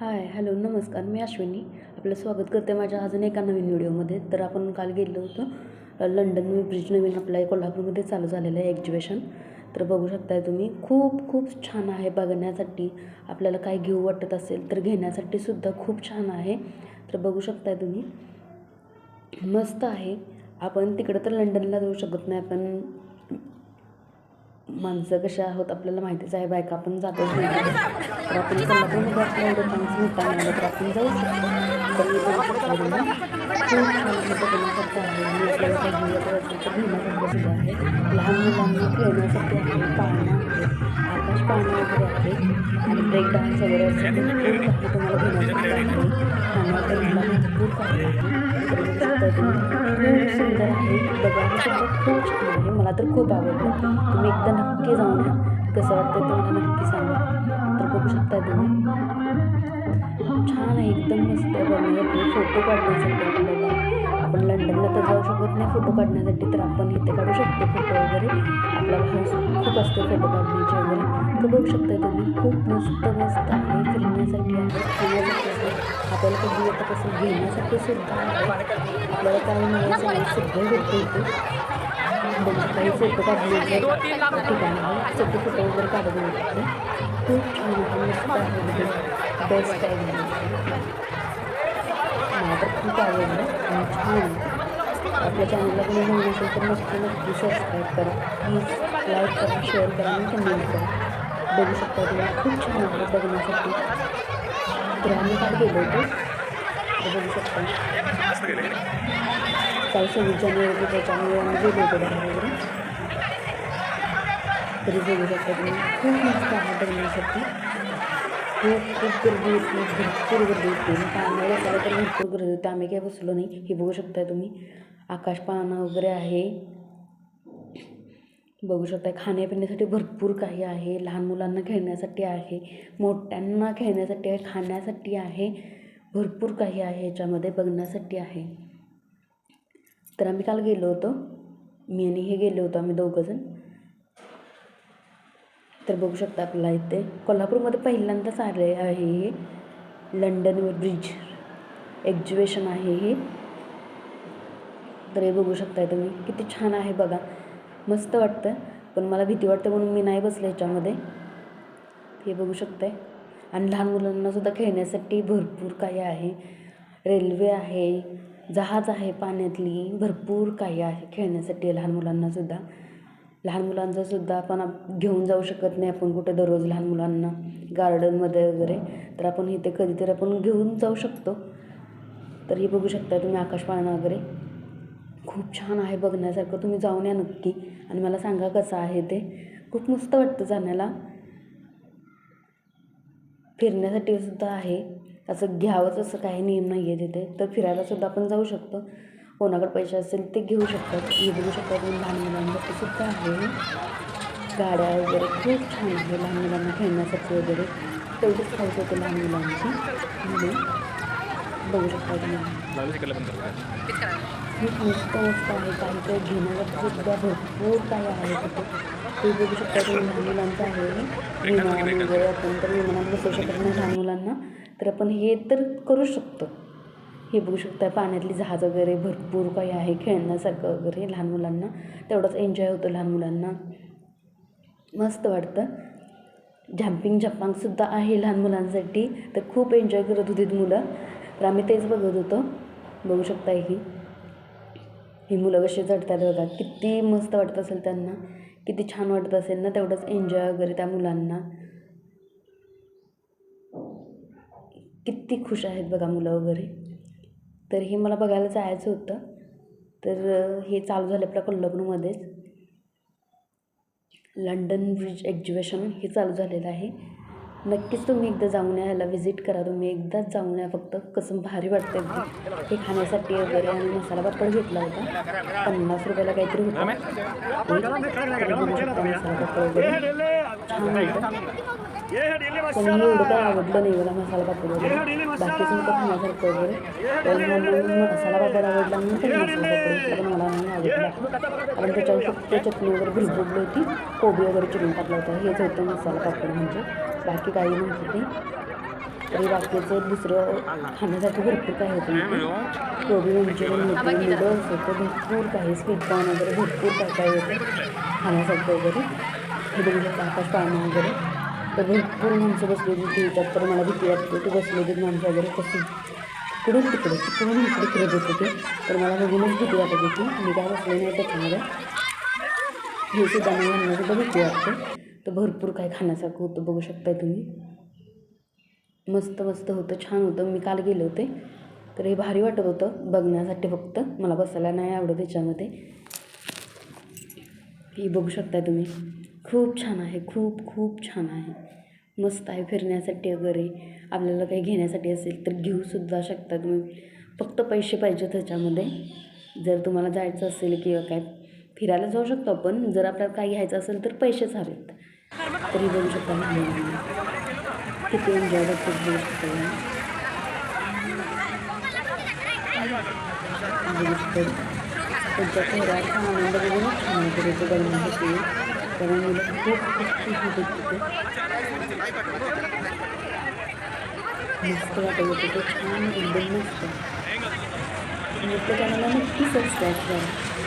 Hi hello नमस्कार मी अश्विनी. आपलं स्वागत करते माझ्या अजून एका नवीन व्हिडिओमध्ये. तर आपण काल गेलो होतो लंडन ब्रिज नवीन आपल्या कोल्हापूरमध्ये चालू झालेलं आहे एक्झिबिशन तर बघू शकताय तुम्ही खूप खूप छान आहे बघण्यासाठी. आपल्याला काय घेऊ वाटत असेल तर घेण्यासाठी सुद्धा खूप छान आहे. तर बघू शकताय तुम्ही. मस्त आहे. आपण तिकडं तर लंडनला जाऊ शकत नाही आपण माणसं कशा आहोत आपल्याला माहितीच आहे बायका आपण जातोच नाही तर आपण कोल्हापूरमध्ये आपल्या एवढं चान्स मिळता मिळालं तर आपण जाऊ शकतो. खूप छान आहे सुद्धा आहे लहान मुलांना खेळण्यासाठी आहे पाळणा आहे आकाश पाळणा वगैरे आहे. आणि ब्रेक डान्स वगैरे असते तुम्हाला घेण्यासारखं आहे मुलांना काही खूप सुंदर आहे बघायला खूप छान आहे मला तर खूप आवडलं तुम्ही एकदा नक्की जाऊन कसं वाटतं तुम्हाला नक्की सांगा तर बघू शकता तुम्ही खूप छान आहे एकदम मस्त आहे फोटो काढण्यासाठी आपल्याला आपण लंडनला तर जाऊ शकत नाही फोटो काढण्यासाठी तर आपण इथे काढू शकतो फोटो वगैरे. आपल्याला हौस खूप असतो फोटो काढण्याची वगैरे. तर बघू शकता तुम्ही खूप मस्त मस्त आहे. फिरण्यासाठी आहे. आहे आपल्याला कधी येतं कसं घेण्यासाठी सुद्धा आपल्याला काय नाही सगळं भेटतं इथे. बघू काही फोटो काढले ठिकाण आहे फोटो वगैरे काढले मिळते खूप बेस्ट आहे मला तर खूप आवडलं आणि छान आपल्या चॅनलला कोणी नवीन असेल तर नक्की नक्की सबस्क्राईब करा प्लीज लाईक करा शेअर करा आणि कमेंट करा बघू शकता तुम्ही खूप छान आहे बघण्यासाठी तर आम्ही काय गेलो होतो बघू शकता काल सव्वीस जानेवारी त्याच्यामुळे आम्ही गेलो होतो वगैरे तरी बघू शकता तुम्ही खूप मस्त आहे बघण्यासाठी खूप खूप गर्दी होती भरपूर गर्दी होती पाण्याला बसायला तर भरपूर गर्दी होती आम्ही काय बसलो नाही हे बघू शकताय तुम्ही आकाश पाळणा वगैरे आहे बघू शकताय खाण्यापिण्यासाठी भरपूर काही आहे लहान मुलांना खेळण्यासाठी आहे मोठ्यांना खेळण्यासाठी आहे खाण्यासाठी आहे भरपूर काही आहे याच्यामध्ये बघण्यासाठी आहे. तर आम्ही काल गेलो होतो. मी आणि हे गेलो होतो आम्ही दोघंजण तर बघू शकता आपल्याला इथे कोल्हापूरमध्ये पहिल्यांदाच आले आहे हे लंडनवर ब्रिज एक्झिबिशन आहे हे. तर हे बघू शकताय तुम्ही. किती छान आहे बघा. मस्त वाटतं. पण मला भीती वाटते म्हणून मी नाही बसले ह्याच्यामध्ये. हे बघू शकताय. आणि लहान मुलांनासुद्धा खेळण्यासाठी भरपूर काही आहे. रेल्वे आहे. जहाज आहे पाण्यातली भरपूर काही आहे खेळण्यासाठी लहान मुलांनासुद्धा लहान मुलांचासुद्धा आपण घेऊन जाऊ शकत नाही आपण कुठे दररोज लहान मुलांना गार्डनमध्ये वगैरे. तर आपण इथे कधीतरी आपण घेऊन जाऊ शकतो. तर हे बघू शकता तुम्ही आकाशपाळणा वगैरे. खूप छान आहे बघण्यासारखं. तुम्ही जाऊन या नक्की. आणि मला सांगा कसं आहे ते. खूप मस्त वाटतं जाण्याला. फिरण्यासाठी सुद्धा आहे. असं घ्यावंच असं काही नियम नाही आहे तिथे तर फिरायलासुद्धा आपण जाऊ शकतो. कोणाकडे पैसे असेल ते घेऊ शकतात. हे बघू शकतात लहान मुलांसाठी सुद्धा आहे. गाड्या वगैरे खूप छान आहे लहान मुलांना खेळण्यासाठी वगैरे तेवढीच खायचं होतं लहान मुलांची. म्हणून बघू शकता तुम्ही. खूप मस्त मस्त आहे. काही काही घेण्यासाठी सुद्धा भरपूर काही आहे तिथे. ते बघू शकता तुम्ही लहान मुलांचं आहे. विमान वगैरे आपण तर विमानात बसू शकत नाही लहान मुलांना. तर आपण हे तर करू शकतो. हे बघू शकता पाण्यातली जहाज वगैरे भरपूर काही आहे खेळण्यासारखं वगैरे लहान मुलांना. तेवढाच एन्जॉय होतो लहान मुलांना. मस्त वाटतं. जम्पिंग जपांगसुद्धा आहे लहान मुलांसाठी. तर खूप एन्जॉय करत होतीत मुलं. तर आम्ही तेच बघत होतो. बघू शकता ही. ही मुलं कशी चढतात बघा. किती मस्त वाटत असेल त्यांना. किती छान वाटत असेल ना तेवढंच एन्जॉय वगैरे त्या मुलांना. किती खुश आहेत बघा मुलं वगैरे. तर हे मला बघायला जायचं होतं. तर हे चालू झालं आपल्या कोल्हापूरमध्येच. लंडन ब्रिज एक्झिबिशन हे चालू झालेलं आहे. नक्कीच तुम्ही एकदा जाऊन या ह्याला व्हिजिट करा तुम्ही. एकदाच जाऊन या फक्त कसं भारी वाटतं एकदम हे खाण्यासाठी वगैरे आणि मसाला पापड घेतला होता. पन्नास रुपयाला काहीतरी होता. मसाला पापड वगैरे. छान होतं पण मी एवढं काय आवडलं नाही मला मसाला पापड वगैरे. बाकीचं होतं खाण्यासारखं वगैरे. मसाला पापड आवडला म्हणून मसाला पापड मला नाही आवडला. कारण त्याच्यावर फक्त चटणी वगैरे भिजवली होती. कोबी वगैरे चिरून टाकला होता. हेच होतं मसाला पापड म्हणजे. बाकी काही नव्हतं ते. तरी बाकीचं दुसरं खाण्यासाठी भरपूर काही होतं कोबी मंचुरियन होते नूडल्स होतं भरपूर काही स्वीट कॉर्न वगैरे भरपूर काय काय होतं खाण्यासाठी वगैरे. हे आकाश पाळणं वगैरे. तर भरपूर माणसं बसली होती त्याच्यात तर मला भीती वाटते ते बसले होते माणसं वगैरे कशी? तिकडून तिकडे? तिकडून इकडे फिरत होते ते? तर मला बघूनच भीती वाटत होती. मी काय बसले नाही त्याच्यामध्ये. हे सुद्धा मला यांना सुद्धा भीती वाटते. तर भरपूर काही खाण्यासारखं होतं बघू शकताय तुम्ही. मस्त मस्त होतं छान होतं. मी काल गेले होते तर हे भारी वाटत होतं बघण्यासाठी फक्त. मला बसायला नाही आवडत त्याच्यामध्ये. हे बघू शकताय तुम्ही. खूप छान आहे खूप खूप छान आहे. मस्त आहे फिरण्यासाठी वगैरे. आपल्याला काही घेण्यासाठी असेल तर घेऊसुद्धा शकता तुम्ही. फक्त पैसे पाहिजे त्याच्यामध्ये. जर तुम्हाला जायचं असेल किंवा काय फिरायला जाऊ शकतो आपण. जर आपल्याला काही घ्यायचं असेल तर पैसेच हवेत. तरी बघू शकता. किती एन्जॉय करतो बघू शकता. बघू शकता त्यांच्या आनंद छान वाटत होतं बघण्यासाठी कारण मुलं खूप खूप खुश होते तिथे मस्त वाटत होतं ते छान एकदम मस्त नृत्य चॅनलला नक्की सबस्क्राईब करा